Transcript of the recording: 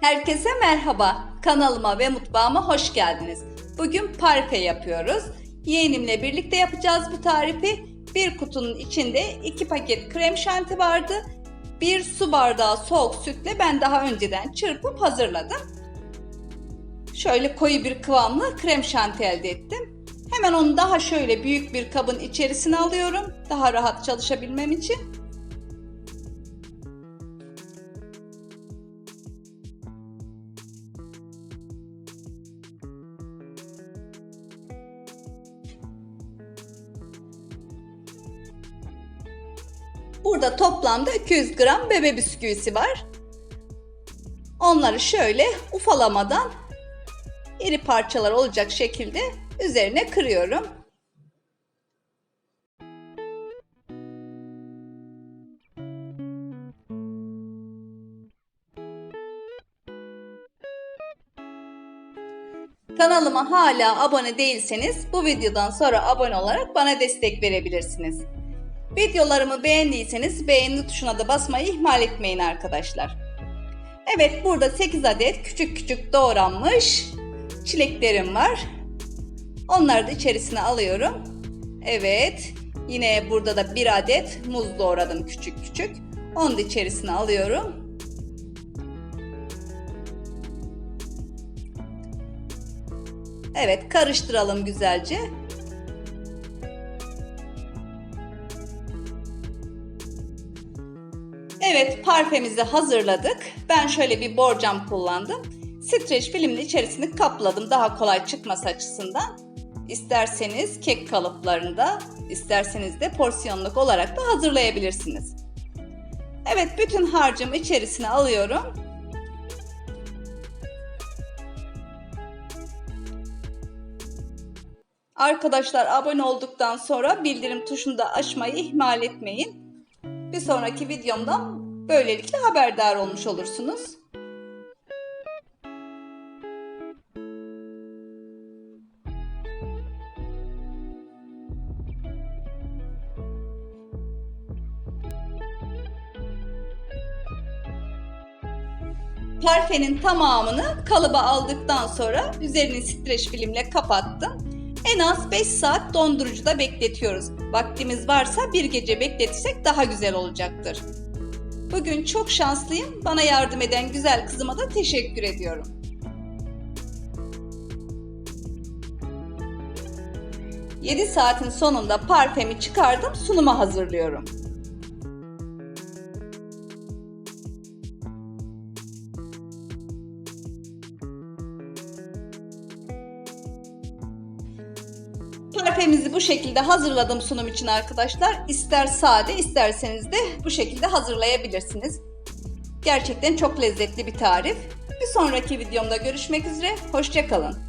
Herkese merhaba. Kanalıma ve mutfağıma hoş geldiniz. Bugün parfe yapıyoruz. Yeğenimle birlikte yapacağız bu tarifi. Bir kutunun içinde iki paket krem şanti vardı. Bir su bardağı soğuk sütle ben daha önceden çırpıp hazırladım. Şöyle koyu bir kıvamlı krem şanti elde ettim. Hemen onu daha şöyle büyük bir kabın içerisine alıyorum. Daha rahat çalışabilmem için. Burada toplamda 200 gram bebe bisküvisi var. Onları şöyle ufalamadan iri parçalar olacak şekilde üzerine kırıyorum. Kanalıma hala abone değilseniz bu videodan sonra abone olarak bana destek verebilirsiniz. Videolarımı beğendiyseniz beğeni tuşuna da basmayı ihmal etmeyin arkadaşlar. Evet burada 8 adet küçük küçük doğranmış çileklerim var. Onları da içerisine alıyorum. Evet yine burada da bir adet muz doğradım küçük küçük. Onu da içerisine alıyorum. Evet karıştıralım güzelce. Evet parfemizi hazırladık. Ben şöyle bir borcam kullandım. Streç filmle içerisini kapladım daha kolay çıkması açısından. İsterseniz kek kalıplarında, isterseniz de porsiyonluk olarak da hazırlayabilirsiniz. Evet bütün harcımı içerisine alıyorum. Arkadaşlar abone olduktan sonra bildirim tuşunu da açmayı ihmal etmeyin. Bir sonraki videomdan böylelikle haberdar olmuş olursunuz. Parfenin tamamını kalıba aldıktan sonra üzerini streç filmle kapattım. En az 5 saat dondurucuda bekletiyoruz. Vaktimiz varsa bir gece bekletirsek daha güzel olacaktır. Bugün çok şanslıyım. Bana yardım eden güzel kızıma da teşekkür ediyorum. Yedi saatin sonunda parfemi çıkardım, sunuma hazırlıyorum. Parfemizi bu şekilde hazırladım sunum için arkadaşlar. İster sade isterseniz de bu şekilde hazırlayabilirsiniz. Gerçekten çok lezzetli bir tarif. Bir sonraki videomda görüşmek üzere. Hoşçakalın.